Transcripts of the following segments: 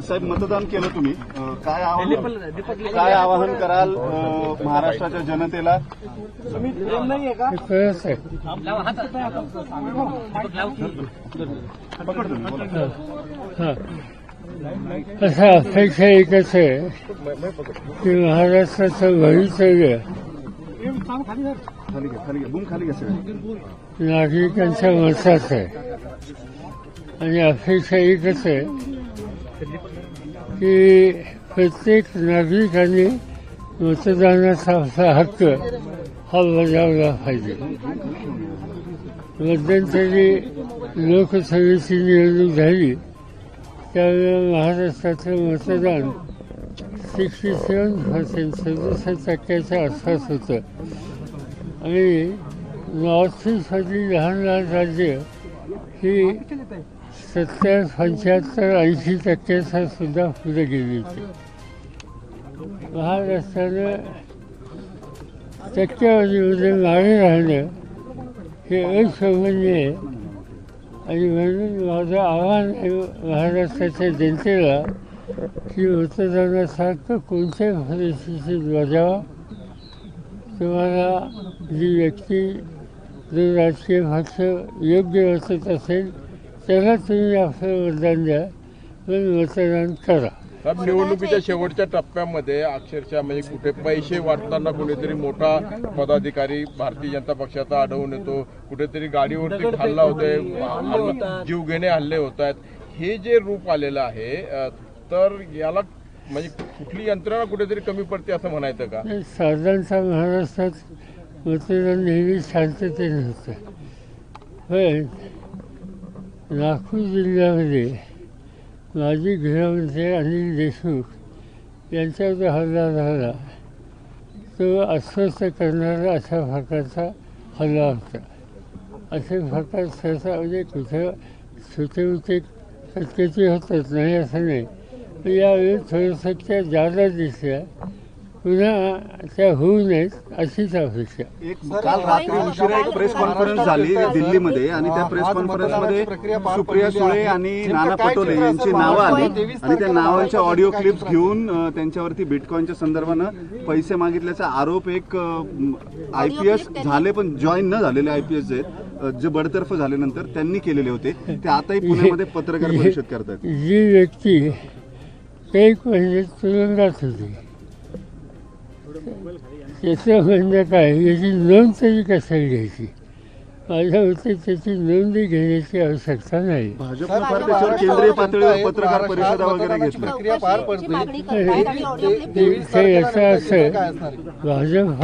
साहेब मतदान केलं तुम्ही काय आवाहन काय आवाहन कराल महाराष्ट्राच्या जनतेला तुम्ही. हा असं अपेक्षा एकच आहे की महाराष्ट्राचं भवितव्य सगळे नागरिकांच्या मतात आहे आणि अपेक्षा एकच आहे की प्रत्येक नागरिकाने मतदानाचा हक्क हा बजावला पाहिजे. मध्यंतरी लोकसभेची निवडणूक झाली त्यावेळेला महाराष्ट्राचं मतदान सिक्स्टी सेवन पर्सेंट सदुसष्ट टक्क्याच्या आसपास होतं. आणि नॉर्थ ईस्टमधली लहान लहान राज्य ही सत्तर पंच्याहत्तर ऐंशी टक्क्याचा सुद्धा पुढे गेली होती. महाराष्ट्रानं टक्केवारीमध्ये मागे राहणं हे अशोभनीय आहे. आणि म्हणून माझं आव्हान आहे महाराष्ट्राच्या जनतेला की मतदानासारखं कोणत्याही परिस्थितीत बजावा तुम्हाला जी व्यक्ती जो राजकीय पक्ष योग्य वाटत असेल त्याला तुम्ही आपलं मतदान द्या. पण मतदान करा. साहेब निवडणुकीच्या शेवटच्या टप्प्यामध्ये अक्षरशः म्हणजे कुठे पैसे वाटताना कुणीतरी मोठा पदाधिकारी भारतीय जनता पक्षाचा आढळून येतो. कुठेतरी गाडीवरती हल्ला होतोय जीवघेणे हल्ले होत आहेत. हे जे रूप आलेलं आहे तर याला म्हणजे कुठली यंत्रणा कुठेतरी कमी पडते असं म्हणायचं का? साधारणतः महाराष्ट्रात मतदान नेहमी शांततेने होतं पण नागपूर जिल्ह्यामध्ये माजी गृहमंत्री अनिल देशमुख यांचा जो हल्ला झाला. तो अस्वस्थ करणारा अशा प्रकारचा हल्ला होता. असे प्रकार सहसा म्हणजे कुठं छोटे मोठे शक्यते होतात नाही असं नाही. पण यावेळी थोडंसं त्या जादा दिसल्या. पुन्हा त्या होऊ नयेत अशीच अपेक्षा एक काल रात्री उशिरा एक प्रेस कॉन्फरन्स झाली दिल्लीमध्ये आणि त्या प्रेस कॉन्फरन्समध्ये सुप्रिया सुळे आणि नाना पटोले यांची नावं आली आणि त्या नावांच्या ऑडिओ क्लिप्स घेऊन त्यांच्यावरती बिटकॉईनच्या संदर्भानं पैसे मागितल्याचा आरोप एक आय पी एस झाले पण जॉईन न झालेले आय पी एस आहेत जे बडतर्फ झाल्यानंतर त्यांनी केलेले होते. ते आताही पुण्यामध्ये पत्रकार परिषद करतात जी व्यक्ती एक महिने तुरुंगात होती. त्याचं म्हणजे काय याची नोंद तरी कशाला घ्यायची? माझ्या मते त्याची नोंद घेण्याची आवश्यकता नाही. भाजपनं फार त्याच्यावर केंद्रीय पातळीवर पत्रकार परिषदा वगैरे घेतल्या. प्रक्रिया पार पडते मागणी करतायत आणि ऑडिओ क्लिप ते याचं असं आहे? भाजप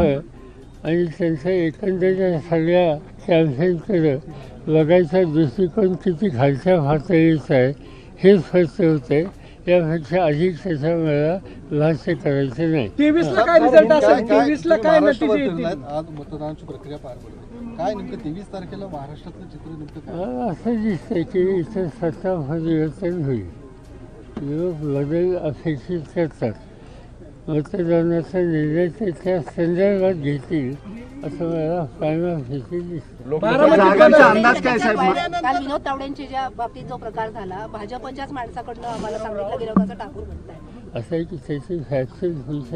आणि त्यांच्या एकंदरीत सगळ्या कॅम्पेनकडं बघायचा दृष्टिकोन किती खालच्या पातळीचा आहे हेच स्पष्ट होते यापेक्षा अधिक त्याच्या मला भाष्य करायचं नाही. तेवीसला काय रिझल्ट असेल? तेवीसला तुम्ही काय नतीजे. येतील? आज मतदानाची प्रक्रिया पार पडते काय नेमकं तेवीस तारखेला महाराष्ट्रातलं चित्र नेमकं काय? मला असं दिसतंय की इथं सत्ता परिवर्तन होईल. लोक बदल अपेक्षित करतात. मतदानाचा निर्णय ते त्या संदर्भात घेतील. असं मला जागांचा अंदाज काय साहेब? काल विनोद तावडेंच्या ज्या बाबतीत जो प्रकार झाला भाजपच्याच माणसाकडनं आम्हाला सांगितलं गेलं होतं असं ठाकूर म्हणताय. असं आहे की त्याची फॅक्चर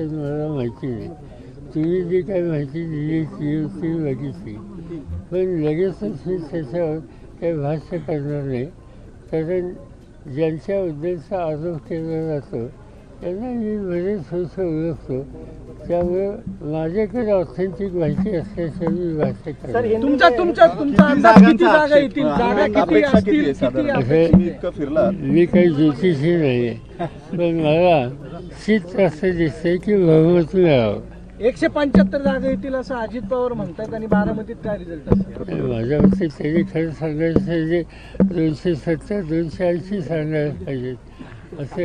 मला माहिती नाही. तुम्ही जी काही माहिती दिली ती ती बघितली पण लगेचच मी त्याच्यावर काही भाष्य करणार नाही. कारण ज्यांच्याबद्दलचा आरोप केला जातो त्यांना मी बरेच वर्ष ओळखतो त्यामुळे माझ्याकडे ऑथेंटिक माहिती असल्याचं मी भाष्य करणार नाही. तुमचा तुमचा तुमचा अंदाज किती जागा येतील जागा किती अपेक्षा किती असतील आहे किती साधारण? असतील? तुम्ही इतकं फिरलात. मी काही ज्योतिषी नाही. पण मला चित्र असं दिसतंय की बहुमत मिळावं एकशे पंच्याहत्तर जागा येतील असं अजित पवार म्हणतात आणि बारामतीत काय रिझल्ट असेल आणि माझ्या मते त्यांनी खरं सांगायचं म्हणजे दोनशे सत्तर दोनशे ऐंशी सांगायला पाहिजेत असे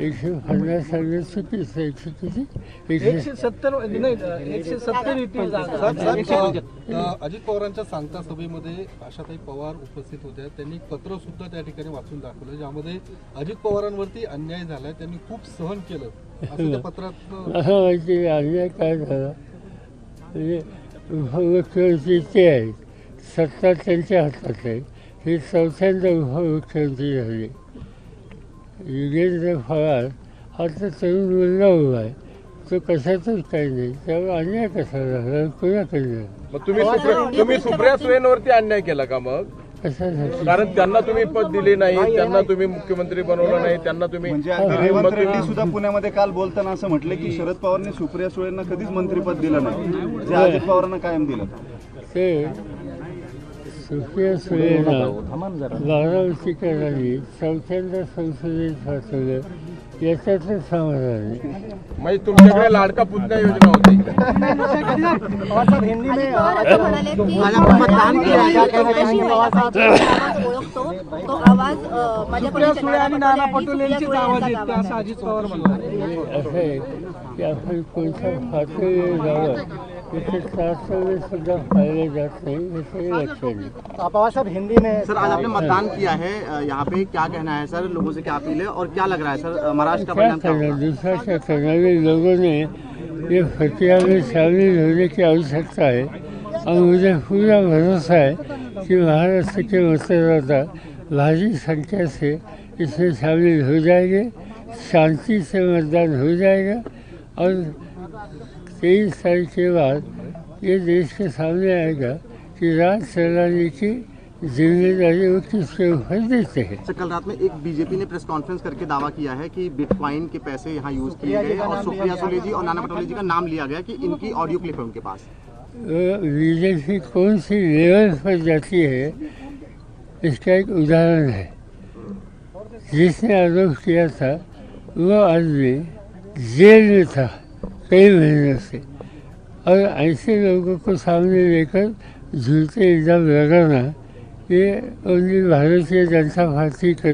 एकशे पन्नास सांगणं चुकीचं आहे. एकशे किती? एकशे एकशे सत्तर नाही एकशे सत्तर येतील साहेब, जागा साहेब, एकशे अ, अ, अजित पवारांच्या सांगता सभेमध्ये आशाताई पवार उपस्थित होत्या. त्यांनी पत्र सुद्धा त्या ठिकाणी वाचून दाखवलं ज्यामध्ये अजित पवारांवरती अन्याय झालाय त्यांनी खूप सहन केलं. असं त्या पत्रात माहिती आहे अन्याय काय झाला? म्हणजे उपमुख्यमंत्री ते आहेत. सत्ता त्यांच्या हातात आहे. हे चौथ्यांदा उपमुख्यमंत्री झाले. युगेंद्र पवार हा तर तरुण उभा आहे. तो कशातच काही नाही त्यावर अन्याय कसा झाला? कोणाकडे झाला? मग तुम्ही सुप्रिया तुम्ही सुप्रिया सुळेंवरती अन्याय केला का मग? कशासाठी? कारण त्यांना तुम्ही पद दिले नाही त्यांना तुम्ही मुख्यमंत्री बनवलं नाही त्यांना तुम्ही म्हणजे रेवंत रेड्डी सुद्धा पुण्यामध्ये काल बोलताना असं म्हटलं की शरद पवारने सुप्रिया सुळेंना कधीच मंत्रीपद दिलं नाही. जे अजित पवारांना कायम दिलं. ते सुप्रिया सुळेंना बारामतीकरांनी चौथ्यांदा संसदेत पाठवलं याच्यातच समाधान. म्हणजे तुमच्याकडे लाडका पुतण्या योजना होती. पवारसाहेब हिंदी में अजित पवार असं म्हणाले की स्वतःशी महिला पाहिजे, आवाज ओळखतो. तो आवाज अं, माझ्या सुप्रिया पक्षाच्या सुळे आणि नाना नाना पटोले पटोले यांचीच सुप्रिया आवाज सुळे येते यांचा असं आवाज अजित पवार म्हणतात. असं आहे की आपण कोणत्या पातळीवर जावं तिथे तात्पर्य सुद्धा पाहिलं जात नाही याचंही लक्षात येईल पवारसाहेब हिंदी में सर आज आपने मतदान किया है यहाँ पे क्या कहना है सर लोगों से क्या अपील है और क्या लग रहा है सर महाराष्ट्र का परिणाम क्या दूसरा क्या करना ये लोगों ने ये फतिया में शामिल होने की आवश्यकता है और मुझे पूरा भरोसा है कि महाराष्ट्र के मतदाता भारी संख्या से इसमें शामिल हो जाएँगे शांति से मतदान हो जाएगा और तेईस तारीख के बाद ये देश के सामने आएगा कि राज चलाने की ज़िम्मेदारी वो किसके ऊपर देते हैं। कल रात में एक बीजेपी ने प्रेस कॉन्फ्रेंस करके दावा किया है कि बिटकॉइन के पैसे यहाँ यूज़ किए गए और सुप्रिया सुले जी और नाना पटोले जी का नाम लिया गया कि इनकी ऑडियो क्लिप है उनके पास। बीजेपी कौन सी लेवल पर जाती है इसका एक उदाहरण है। जिसने आरोप किया था वो आदमी जेल में था। कई महीनों से और ऐसे लोगों को सामने लेकर झूठे इल्जाम लगाना ये ओनली भारतीय जनता पार्टी कर